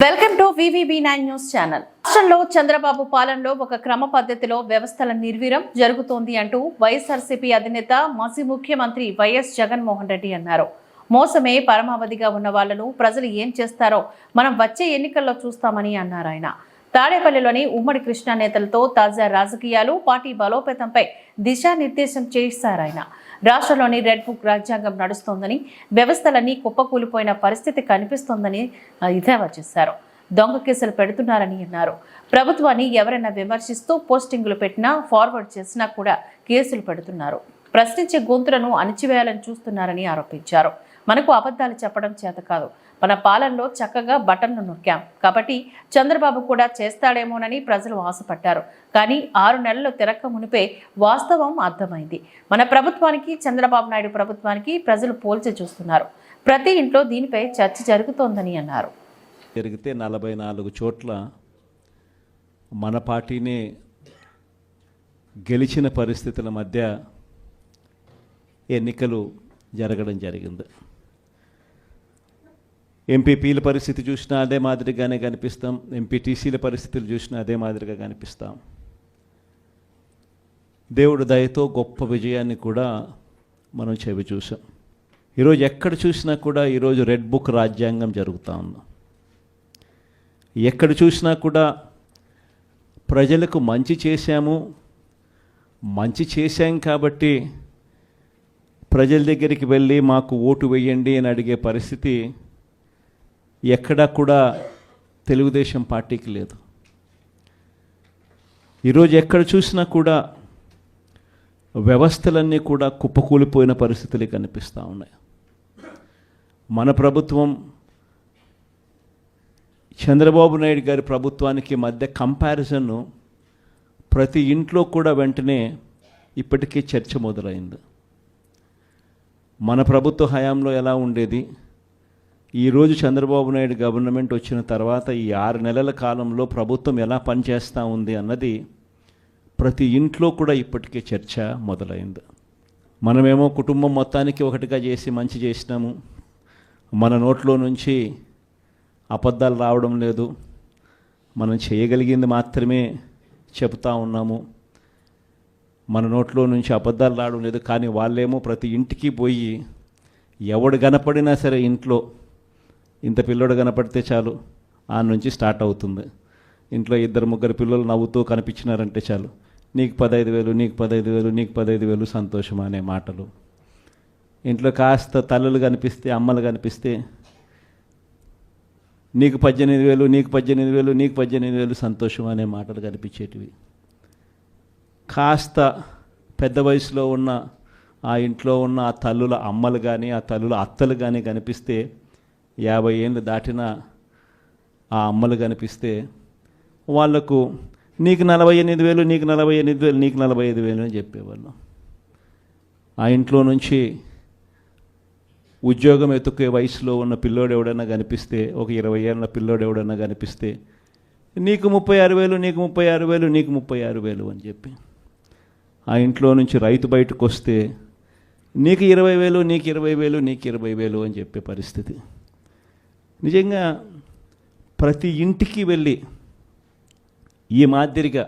Welcome to VVB nine news channel. రాష్ట్రంలో చంద్రబాబు పాలనలో ఒక క్రమ పద్ధతిలో వ్యవస్థల నిర్వీరం జరుగుతోంది అంటూ వైఎస్ఆర్సీపీ అధినేత మాజీ ముఖ్యమంత్రి వైఎస్ జగన్మోహన్ రెడ్డి అన్నారు. మోసమే పరమావధిగా ఉన్న వాళ్ళను ప్రజలు ఏం చేస్తారో మనం వచ్చే ఎన్నికల్లో చూస్తామని అన్నారు ఆయన. తాడేపల్లిలోని ఉమ్మడి కృష్ణా నేతలతో తాజా రాజకీయాలు పార్టీ బలోపేతంపై దిశానిర్దేశం చేశారు ఆయన. రాష్ట్రంలోని రెడ్ బుక్ రాజ్యాంగం నడుస్తోందని వ్యవస్థలన్నీ కుప్పకూలిపోయిన పరిస్థితి కనిపిస్తోందని ఇదేవా చేశారు. దొంగ కేసులు పెడుతున్నారని అన్నారు. ప్రభుత్వాన్ని ఎవరైనా విమర్శిస్తూ పోస్టింగులు పెట్టినా ఫార్వర్డ్ చేసినా కూడా కేసులు పెడుతున్నారు. ప్రశ్నించే గొంతులను అణిచివేయాలని చూస్తున్నారని ఆరోపించారు. మనకు అబద్ధాలు చెప్పడం చేత కాదు. మన పాలనలో చక్కగా బటన్లు నొక్కాం. కాబట్టి చంద్రబాబు కూడా చేస్తాడేమోనని ప్రజలు ఆశపడ్డారు. కానీ ఆరు నెలలు తిరక్క మునిపే వాస్తవం అర్థమైంది. మన ప్రభుత్వానికి చంద్రబాబు నాయుడు ప్రభుత్వానికి ప్రజలు పోల్చి చూస్తున్నారు. ప్రతి ఇంట్లో దీనిపై చర్చ జరుగుతోందని అన్నారు. జరిగితే నలభై నాలుగు చోట్ల మన పార్టీనే గెలిచిన పరిస్థితుల మధ్య ఎన్నికలు జరగడం జరిగింది. ఎంపీపీల పరిస్థితి చూసినా అదే మాదిరిగానే కనిపిస్తాం. ఎంపీటీసీల పరిస్థితులు చూసినా అదే మాదిరిగా కనిపిస్తాం. దేవుడు దయతో గొప్ప విజయాన్ని కూడా మనం చెవి చూసాం ఈరోజు ఎక్కడ చూసినా కూడా ఈరోజు రెడ్ బుక్ రాజ్యాంగం జరుగుతూ ఉంది. ఎక్కడ చూసినా కూడా ప్రజలకు మంచి చేశాము మంచి చేశాం కాబట్టి ప్రజల దగ్గరికి వెళ్ళి మాకు ఓటు వేయండి అని అడిగే పరిస్థితి ఎక్కడా కూడా తెలుగుదేశం పార్టీకి లేదు. ఈరోజు ఎక్కడ చూసినా కూడా వ్యవస్థలన్నీ కూడా కుప్పకూలిపోయిన పరిస్థితులే కనిపిస్తూ ఉన్నాయి. మన ప్రభుత్వం చంద్రబాబు నాయుడు గారి ప్రభుత్వానికి మధ్య కంపారిజన్ ప్రతి ఇంట్లో కూడా వెంటనే ఇప్పటికే చర్చ మొదలైంది. మన ప్రభుత్వ హయాంలో ఎలా ఉండేది? ఈరోజు చంద్రబాబు నాయుడు గవర్నమెంట్ వచ్చిన తర్వాత ఈ ఆరు నెలల కాలంలో ప్రభుత్వం ఎలా పనిచేస్తూ ఉంది అన్నది ప్రతి ఇంట్లో కూడా ఇప్పటికే చర్చ మొదలైంది. మనమేమో కుటుంబం మొత్తానికి ఒకటిగా చేసి మంచి చేసినాము. మన నోట్లో నుంచి అబద్ధాలు రావడం లేదు. మనం చేయగలిగింది మాత్రమే చెబుతా ఉన్నాము. మన నోట్లో నుంచి అబద్ధాలు రావడం లేదు. కానీ వాళ్ళేమో ప్రతి ఇంటికి పోయి ఎవడు కనపడినా సరే ఇంట్లో ఇంత పిల్లోడు కనపడితే చాలు ఆ నుంచి స్టార్ట్ అవుతుంది. ఇంట్లో ఇద్దరు ముగ్గురు పిల్లలు నవ్వుతూ కనిపించినారంటే చాలు నీకు పదహైదు వేలు నీకు పదహైదు వేలు నీకు పదహైదు వేలు సంతోషం అనే మాటలు. ఇంట్లో కాస్త తల్లులు కనిపిస్తే అమ్మలు కనిపిస్తే నీకు పద్దెనిమిది వేలు నీకు పద్దెనిమిది వేలు నీకు పద్దెనిమిది వేలు సంతోషం అనే మాటలు కనిపించేటివి. కాస్త పెద్ద వయసులో ఉన్న ఆ ఇంట్లో ఉన్న ఆ తల్లుల అమ్మలు కానీ ఆ తల్లుల అత్తలు కానీ కనిపిస్తే యాభై ఏళ్ళు దాటిన ఆ అమ్మలు కనిపిస్తే వాళ్ళకు నీకు నలభై ఎనిమిది వేలు నీకు నలభై ఎనిమిది వేలు నీకు నలభై ఐదు వేలు అని చెప్పేవాళ్ళం. ఆ ఇంట్లో నుంచి ఉద్యోగం ఎతుక్కే వయసులో ఉన్న పిల్లోడు ఎవడన్నా కనిపిస్తే ఒక ఇరవై ఏళ్ళ పిల్లోడు ఎవడన్నా కనిపిస్తే నీకు ముప్పై ఆరు వేలు నీకు ముప్పై ఆరు వేలు నీకు ముప్పై ఆరు వేలు అని చెప్పి. ఆ ఇంట్లో నుంచి రైతు బయటకు వస్తే నీకు ఇరవై వేలు నీకు ఇరవై వేలు నీకు ఇరవై వేలు అని చెప్పే పరిస్థితి. నిజంగా ప్రతి ఇంటికి వెళ్ళి ఈ మాదిరిగా